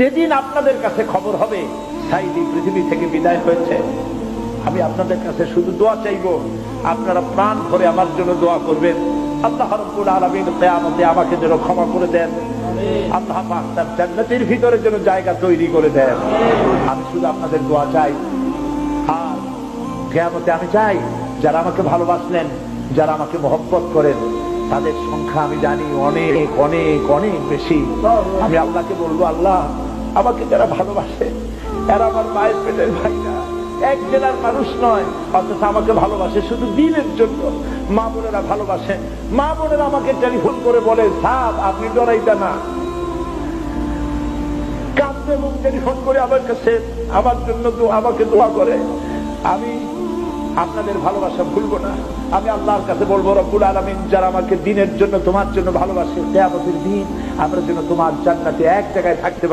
যেদিন আপনাদের কাছে খবর হবে সাইদি পৃথিবী থেকে বিদায় হয়েছে। আমি আপনাদের কাছে শুধু দোয়া চাইব, আপনারা প্রাণ ভরে আমার জন্য দোয়া করবেন। আল্লাহ রব্বুল আলামিন কিয়ামতে আমাকে যেন ক্ষমা করে দেন। আল্লাহ পাক তার জান্নাতের ভিতরে যেন জায়গা তৈরি করে দেন। আমি শুধু আপনাদের দোয়া চাই। আর কেয়ামতে আমি চাই, যারা আমাকে ভালোবাসলেন, যারা আমাকে মহব্বত করেন, তাদের সংখ্যা আমি জানি অনেক অনেক অনেক বেশি। আমি আল্লাহকে বলব, আল্লাহ আমাকে যারা ভালোবাসে, এরা আমার মায়ের পেটের ভাইরা এক জেলার মানুষ নয়, অথচ আমাকে ভালোবাসে শুধু দিনের জন্য। মা বোনেরা ভালোবাসে। মা বোনেরা আমাকে টেলিফোন করে বলে সাপ আপনি ডরাইতা না। কাঁদতে এবং টেলিফোন করে আমার কাছে, আমার জন্য আমাকে দোয়া করে। আমি আপনাদের ভালোবাসা ভুলবো না। আমি আল্লাহর কাছে বলব, রব্বুল আলমিন, যারা আমাকে দিনের জন্য, তোমার জন্য ভালোবাসে, কেয়ামতের দিন আমরা যেন তোমার জান্নাতে এক জায়গায় থাকতে